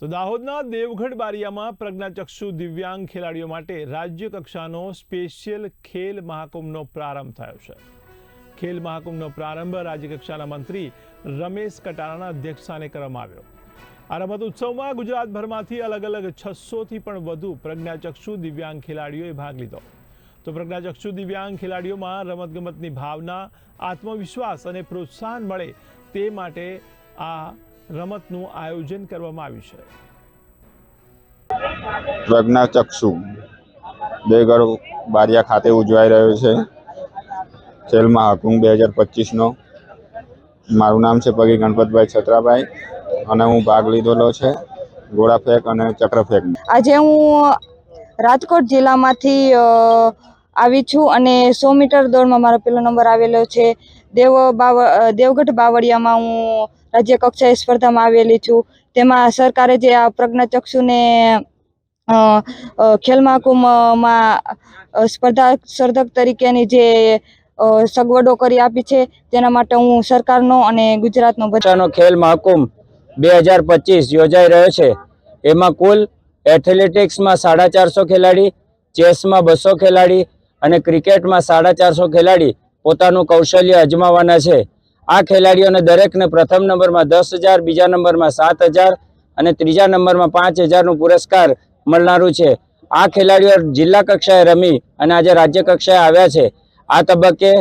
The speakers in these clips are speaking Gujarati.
તો દાહોદના દેવગઢ બારિયામાં પ્રજ્ઞાચક્ષુ દિવ્યાંગ ખેલાડીઓ માટે રાજ્ય કક્ષાનો સ્પેશિયલ ખેલ મહાકુંભનો પ્રારંભ થયો છે. ખેલ મહાકુંભનો પ્રારંભ રાજ્ય મંત્રી રમેશ કટારાના અધ્યક્ષસ્થાને કરવામાં આવ્યો. આ રમત ઉત્સવમાં ગુજરાતભરમાંથી અલગ અલગ છસોથી પણ વધુ પ્રજ્ઞાચક્ષુ દિવ્યાંગ ખેલાડીઓએ ભાગ લીધો. તો પ્રજ્ઞાચક્ષુ દિવ્યાંગ ખેલાડીઓમાં રમતગમતની ભાવના, આત્મવિશ્વાસ અને પ્રોત્સાહન મળે તે માટે આ રમતનું આયોજન કરવામાં આવ્યું છે. પ્રજ્ઞાચક્ષુ દેવગઢ બારિયા ખાતે ઉજવાઈ રહ્યો છે. ખેલ મહાકુંભ બે હજાર પચીસનો. મારું નામ છે પગી ગણપતભાઈ છત્રાભાઈ અને હું ભાગ લીધેલો છે ગોળા ફેંક અને ચક્ર ફેંક આજે હું રાજકોટ જિલ્લામાંથી આવી છું અને સો મીટર દોડમાં મારો પહેલો નંબર આવેલો છે. દેવ બાવ દેવગઢ બાવળિયામાં હું રાજ્ય કક્ષાએ સ્પર્ધામાં આવેલી છું. તેમાં સરકારે જે આ પ્રજ્ઞાચક્ષુને ખેલ મહાકુંભમાં સ્પર્ધા સ્પર્ધક તરીકેની જે સગવડો કરી આપી છે, તેના માટે હું સરકારનો અને ગુજરાતનો બધા ખેલ મહાકુંભ બે હજાર પચીસ યોજાઈ રહ્યો છે. એમાં કુલ એથ્લેટિક્સમાં સાડા ચારસો ખેલાડી, ચેસમાં બસો ખેલાડી અને ક્રિકેટમાં સાડા ચારસો ખેલાડી પોતાનું કૌશલ્ય અજમાવવાના છે. આ ખેલાડીઓને દરેકને પ્રથમ નંબરમાં દસ હજાર, બીજા નંબરમાં સાત હજાર અને ત્રીજા નંબરમાં પાંચ હજારનું પુરસ્કાર મળનારું છે. આ ખેલાડીઓ જિલ્લા કક્ષાએ રમી અને આજે રાજ્ય કક્ષાએ આવ્યા છે. આ તબક્કે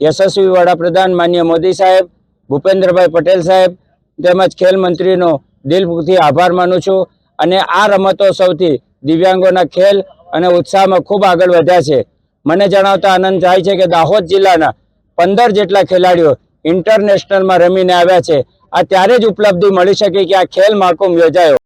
યશસ્વી વડાપ્રધાન માન્ય મોદી સાહેબ, ભૂપેન્દ્રભાઈ પટેલ સાહેબ તેમજ ખેલ મંત્રીનો દિલથી આભાર માનું છું અને આ રમતો સૌથી દિવ્યાંગોના ખેલ અને ઉત્સાહમાં ખૂબ આગળ વધ્યા છે. મને જણાવતા આનંદ થાય છે કે દાહોદ જિલ્લાના પંદર જેટલા ખેલાડીઓ ઇન્ટરનેશનલમાં રમીને આવ્યા છે. આ ત્યારે જ ઉપલબ્ધિ મળી શકે કે આ ખેલ મહાકુંભ યોજાયો.